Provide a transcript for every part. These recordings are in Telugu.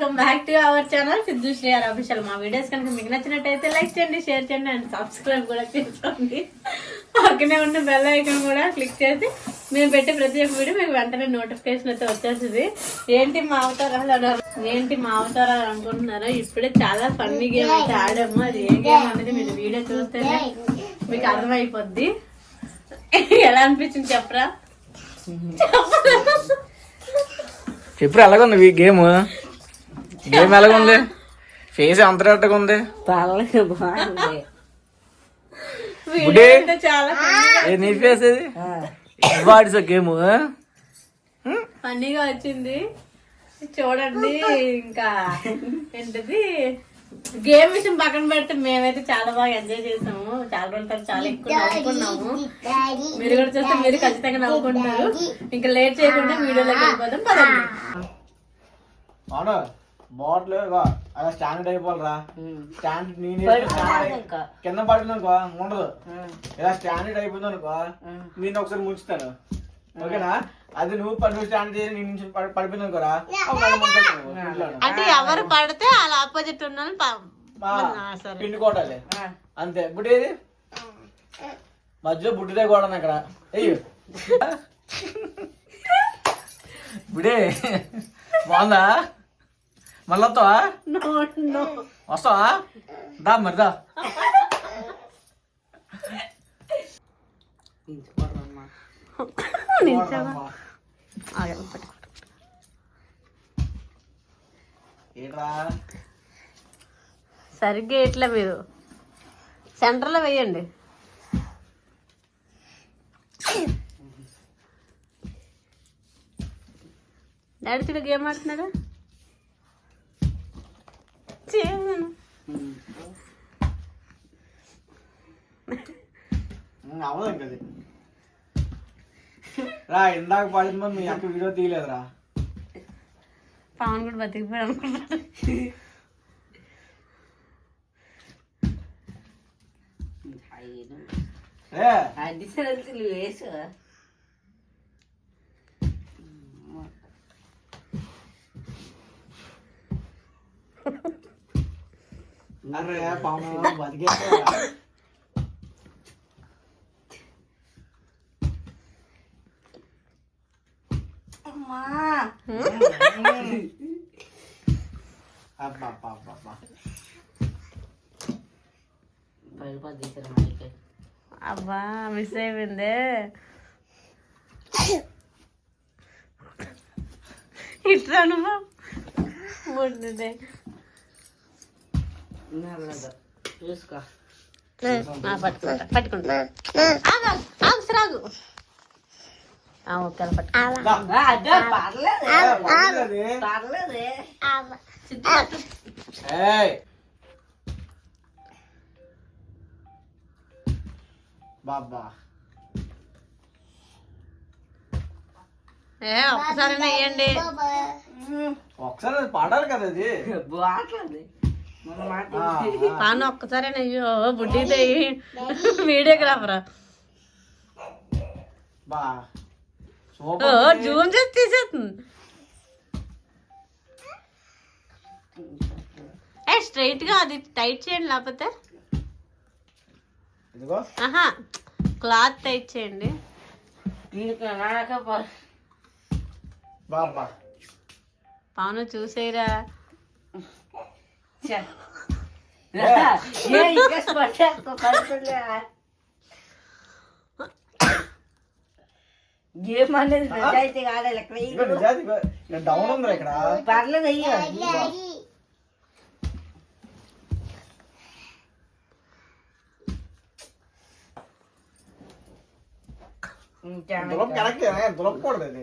Welcome back to our channel Siddhu శ్రీయార్ official. మా వీడియోస్ కనుక మీకు నచ్చినట్టయితే లైక్ చేయండి షేర్ చేయండి అండ్ సబ్స్క్రైబ్ కూడా చేసుకోండి. పక్కనే ఉన్న బెల్ ఐకాన్ కూడా క్లిక్ చేసి మేము పెట్టే ప్రతి ఒక్క వీడియో మీకు వెంటనే నోటిఫికేషన్ అయితే వచ్చేస్తుంది. ఏంటి మా అవతారాలు అన్నారు ఏంటి మా అవతారాలు అనుకుంటున్నారో ఇప్పుడే చాలా ఫన్నీ గేమ్ అయితే ఆడాము. అది ఏ గేమ్ అనేది మీరు వీడియో చూస్తేనే మీకు అర్థమైపోద్ది. ఎలా అనిపించింది చెప్పరా? చెప్పు. ఎలాగుంది ఈ గేమ్ గేమ్ ఎలాగుంది? ఫేస్ అంతరట్టుగా ఉంది? బాగుంది. ఏ నీ ఫేస్ ఇది వాడిస్ గేమ్ ఫన్నీగా వచ్చింది. చూడండి ఇంకా ఏంటిది? గేమ్ విషయం పక్కన పెడితే మేమైతే చాలా బాగా ఎంజాయ్ చేసాము. చాలా రోజుల తర్వాత చాలా ఎక్కువ నవ్వుకున్నాము. మీరు కూడా చూస్తే మీరు ఖచ్చితంగా నవ్వుకుంటున్నారు ఇంకా లేట్ చేయకుండా వీడియోలోకి వెళ్ళిపోదాం. పదండి. అవును బాటిల్ అలా స్టాండ్ అయిపోవాలరా. స్టాండ్ నేను. కింద పడింది అనుకో ఉండదు. ఇలా స్టాండర్డ్ అయిపోయింది అనుకో నేను ఒకసారి ముంచుతాను. ఓకేనా? అది నువ్వు ప- నువ్వు స్టాండ్ చేసి నేను నుంచి పడి- పడిపోయింది అనుకోరా. అంటే ఎవరు పడితే అలా ఆపోజిట్ ఉన్నాను మా సరే. పిండి కొట్టాలి అంతే. బుడ్డి ఏది? మధ్యలో బుడ్డిదే కూడా అక్కడ. అయ్యో బుడే బాగుందా? మళ్ళీ వస్తావా? నో నో వస్తావా? దా మరి దా. సరిగ్గా ఇట్లా మీరు? సెంటర్లో వేయండి. డాడీ చూడు గేమ్ ఆడుతున్నాడా ఇంక అది రా ఇందాక పడింది మీ అక్క వీడియో తీయలేదురా. పవన్ కూడా బతికిపోయాడు అనుకుంటాడు అడిషనల్ వేసు అరే పాము బతికే అమ్మా అబ్బా అబ్బా అబ్బా అబ్బా పడిపోద్ది మైకే అబ్బా మిస్ అయిపోయిందే ఇట్లా నువ్వు ఉంటుంది నల్లదు చూసుకో పట్టుకుంటా పట్టుకుంటా ఆగు, ఏ, బాబా ఒక్కసారి వేయండి ఒకసారి పడాలి కదా అది. ఆ. పాను ఒక్కసారి అయ్యో బుడ్డి వీడియోగ్రాఫరా జూమ్ చేసి తీసేస్తుంది ఏ స్ట్రైట్గా అది టైట్ చేయండి లేకపోతే? ఇదిగో. ఆహా క్లాత్ టైట్ చేయండి. పాను చూసేరా ఏ ఇంకా పట్టేసుకో పడుతుండే గేమ్ అనేది నిజాయితీ కాదు ఇక్కడ ఇదిగో నిజాది ఇగో, ఇక్కడ డౌన్ ఉంది ఇక్కడ. పర్లేదు అయ్యో. దులప కరెక్ట్ దులపకూడదు అది.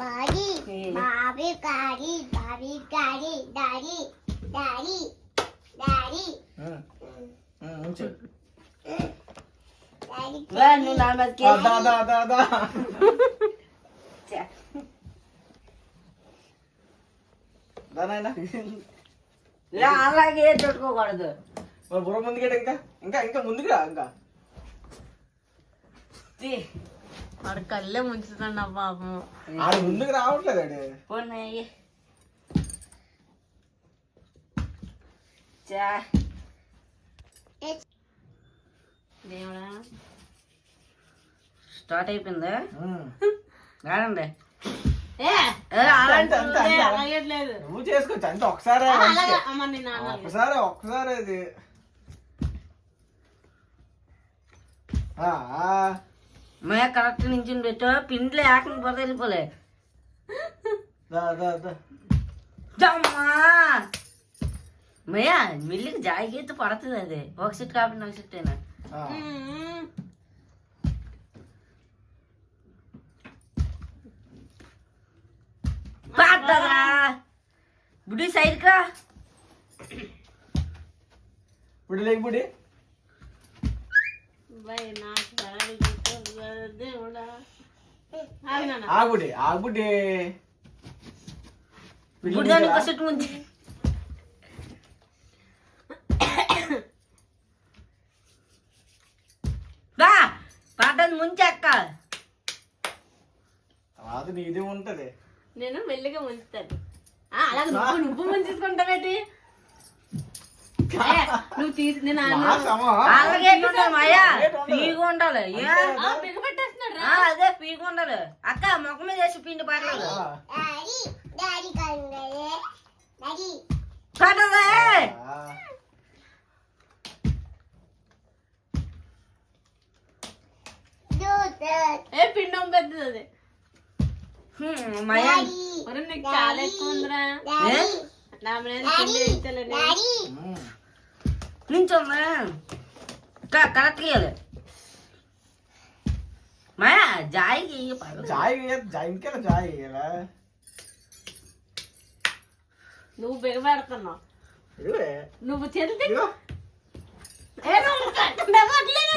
బాబీ బాడీ బాబీ గాడి బాబీ గాడి డాడీ డాడీ డాడీ ఉమ్. ఉమ్, ఉంచు. డాడీ రా, నువ్వు నా బతికే ఆ, దా, దా, దా, దా. దా నాయనా. రా, అలాగే చుట్టుకోకూడదు మరి బుర్ర ముందుకేట ఇంకా ఇంకా ఇంకా ముందుకురా ఇంకా తీ. వాడు కళ్ళే ముంచుతాడు పాపం ఆడ ముందుకు రావట్లేదు ఆడు పోనీ. చా దేవుడా. స్టార్ట్ అయిపోయిందా. అలాగట్లేదు నువ్వు చేసుకోవచ్చు. అంతే ఒకసారి ఒక్కసారి ఒక్కసారి అది ఆ, ఆ. మే కరెక్ట్ నుంచి పెట్టు పిండిలో ఏకం పోతే వెళ్ళిపోలే దా, దా, దా. జమ్మా మయ్యా మిల్లికి జాయిగీత పడుతుంది అది ఒక సెట్ కాబట్టి ఒక సెట్ అయినా ఆ. మ్మ్. పడ్డదా బుడి సైడ్ ఆగుడి ఆగుడి. బుడి దాన్ని ఒక సెట్ ముంచి రా పడ్డది ముంచి అక్క. అది నీది ఉంటది. నేను మెల్లిగా ముంచుతాను. ఆ, అలాగే నువ్వు నువ్వు ముంచుకుంటావేటి నువ్వు తీసి నేను నా అన్న- సమ. అలాగే ఉండాలి మాయా పీగు ఉండాలి ఏ? ఆ, బిగపట్టేస్తున్నాడు రా. ఆ, అదే పీగు ఉండాలి అక్క ముఖం మీద వేసి పిండి పడలేదు ఆ. డాడీ డాడీ కంగలే డాడీ పడదే ఆ. దూత ఏ పిండం పెద్దది అది హ్మ్, మాయా డాడీ ఒరే నీకు చాలా ఎక్కువ ఉందిరా డాడీ నా మీద పిండి వేయించలేదు డాడీ ఉమ్. నించోమ్మా కరెక్ట్ ఇవ్వాలి మాయా జాయికి పడదు చాయ్ వేయ- చాయ్ ఇంకెలా చాయ్ వేయాలా? నువ్వు బిగబెడుతున్నావు ఇదిగోరే. నువ్వు చెల్లి ఇదిగో.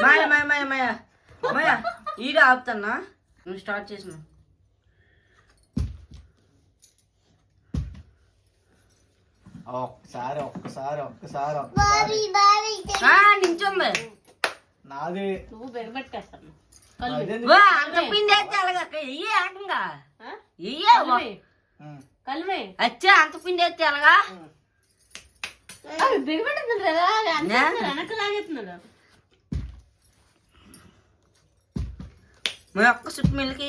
మాయ మాయ మాయ మాయ మాయ ఈడ ఆపుతానా నువ్వు స్టార్ట్ చేసిన ఒక్కసారి ఒక్కసారి ఒక్కసారి ఒక్కసారి. నించోమ్మ నాది. నువ్వు అంత పిండి ఇయ్యే ఏకంగా ఇయ్యే కలిమే. అచ్చా అంత పిండి అయితే అలాగా బిగబెట్టుతుంది కదా వెనక్కి లాగేస్తున్నాడు మా ఒక్క చుట్టూ మిల్కి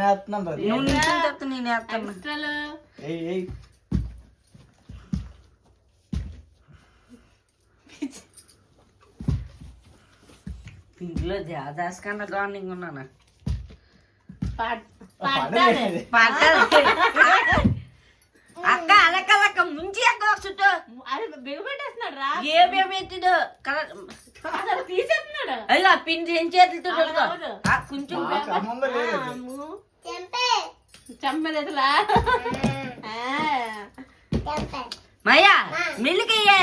వేస్తున్నాను నేను వేస్తాను. పిండిలో దాదాస్ కన్నా దారుణంగా ఉన్నాను. అక్క అలక్క అలక్క ముంచి అక్క చుట్టూ. బిగబెట్టేస్తున్నాడు రా. ఏమేమి ఎత్తిడు కలర్. తీసేస్తున్నాడు. అయ్యో ఆ పిండి ఏం చేతులతో కొంచెం చంపలేదులా మయ్యా మిల్లికయ్యే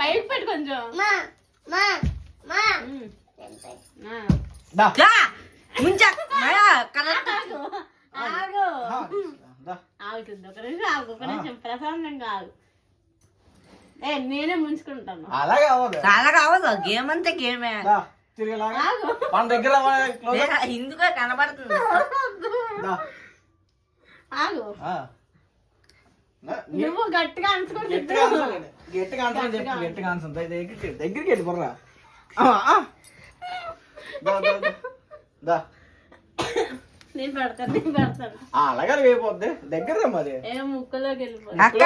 పైకి పెట్టు కొంచెం. మా మా మా. ఉమ్. చెంపే ఆ. దా. దా. ముంచా. మయ్యా కరెక్ట్ ఆగు. ఆగు. ఆ, దా. ఆగుతుంది. ఒక నిమిషం ఆగు. ఒక నిమిషం. ప్రశాంతంగా ఆగు. ఏ నేనే ముంచుకుంటాను. కావదు గేమ్ అంతా గేమే. దా. తిరిగేలాగా. ఆగు. మన దగ్గర. ఇందుకే కనబడుతుంది. ఆగు. నువ్వు గట్టిగా అంచుకొని గట్టిగా ఆన్సర్ గట్టిగా ఆన్సర్ చెప్పు గట్టిగా ఆన్సర్ దగ్గరికి దగ్గరికి వెళ్ళి బుర్రా. ఆ, ఆ. దా, దా, దా. దా. నేను పెడతాను నేను పెడతాను. ఆ, అలాగే వేయపోద్ది దగ్గర రా మరి? ఏ ముక్కులోకి వెళ్ళిపోతుంది అక్క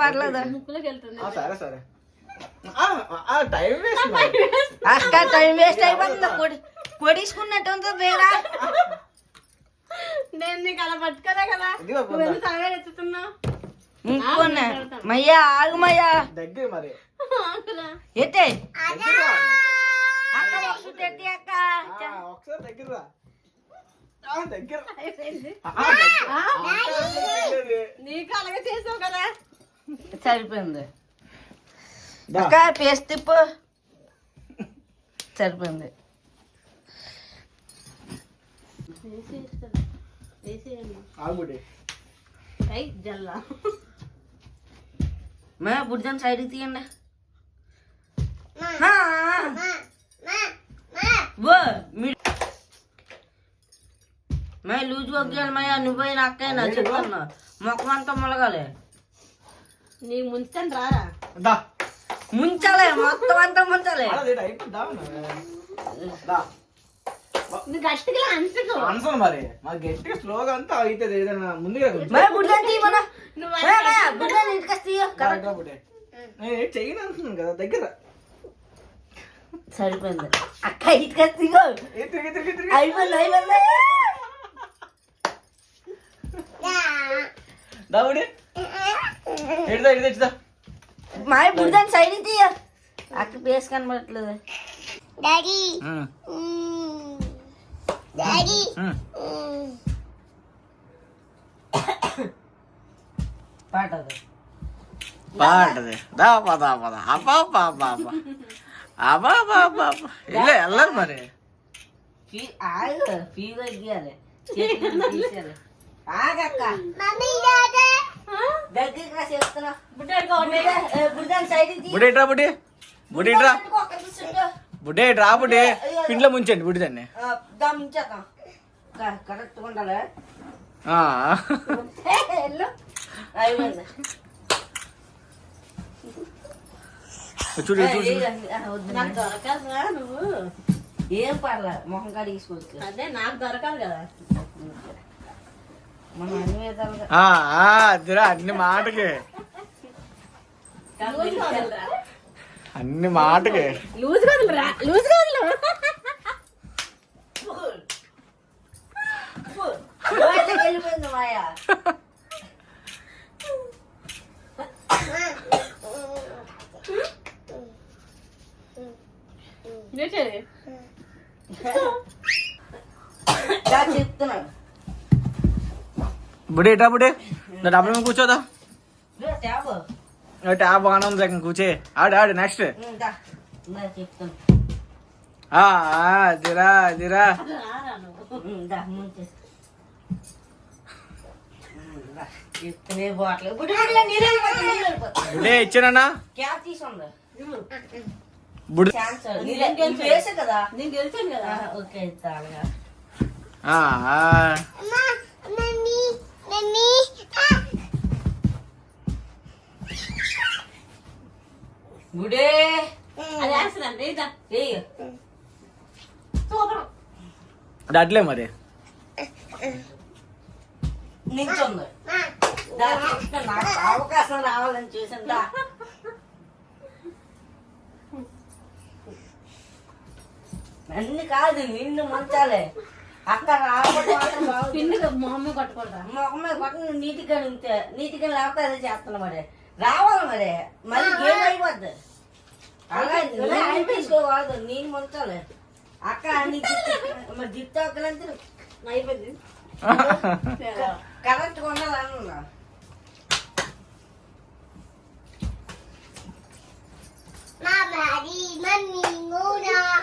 పర్లేదు? ముక్కులోకి వెళ్తుంది ఆ, సరే సరే. ఆ, ఆ, టైం వేస్ట్. అక్క టైం వేస్ట్ అయిపోతుంది. కొడి కొడీసుకున్నట్టు ఉంటుంది వేరా నేను నీకు అలా పట్టుకోలే కదా. నువ్వు ఎత్తుతున్నావు? ఇంకొన్న మయ్యా ఆగుమయ్యా దగ్గర మరి. దగ్గర. సరిపోయింది. అక్క పేస్ట్ సరిపోయింది. వేసేయండి జల్లా. मैं बुर्जन साइड తీయండి ना हाँ वो मैं लूज हो गया मैं अनुभव ना के ना चुकन मकवान तो मलगा ले नी గట్టిగా మరి. మా గట్టిగా స్లోగా అంతా అవుతుంది ఏదైనా ముందుగా ఇంటికి తీయ. నేను చెయ్యను అంటున్నాను కదా దగ్గర. సరిపోయింది. అక్క ఇటుక తీగో ఏ, తిరిగి తిరిగి తిరిగి. అయిపోయింది అయిపోయింది. దా. దా బుడ్డి. ఎడుదా ఎడుదా ఎడుదా మా బుడ్జన్ సైడ్ తీయ. అక్క పేస్ కనబడట్లేదు. డాడీ. പാട്ടത് പാട്ടത് தாப்பா தாப்பா தான் அப்பா அப்பா அப்பா அப்பா அப்பா அப்பா அப்பா அப்பா இல்ல எல்லாரும் பாரு முடிட்டா முடி முடிட்டா முடிட்டா బుడ్డే రా బుడ్డే. పిండిలో ముంచండి బుడ్డిదాన్ని చూడు చూడు నువ్వు. ఏం పర్లే మొహం కడిగేసుకోవచ్చు అదే నాకు దొరకాలి కదా. అన్ని మాటకి అన్ని మాటకే. లూజ్ గదులురా లూజ్ గదులు. చెప్తున్నాడు బుడే ఎటా బుడే. నా డబ్బులు కూర్చోదా? ట్యాబ్ బాగానే ఉంది సగం కూర్చే ఆడు ఆడు నెక్స్ట్ దిరా దిరా బుడే ఇచ్చానన్నా బుడ్ కదా గుడే అది వేస్తుందండి సూపర్. అట్లే మరి. నిల్చుంది నాకు అవకాశం రావాలని చూసిందా అన్ని కాదు నిన్ను మంచాలే. అక్క రావడం మా అమ్మ కొట్టకూడదు? మా అమ్మాయి కొట్టను నీటిగా ఉంటే నీటిగా లేకపోతే అదే చేస్తున్నా మరి. రావాలి మరి మళ్ళీ గేమ్ అయిపోద్ది అలా నేను తీసుకోవాలి నేను మొత్తాలే అక్క నీ మరి జిప్తా ఒక్కలంతా అయిపోద్ది కరెక్ట్ ఉండాలన్నా Mama, di mami.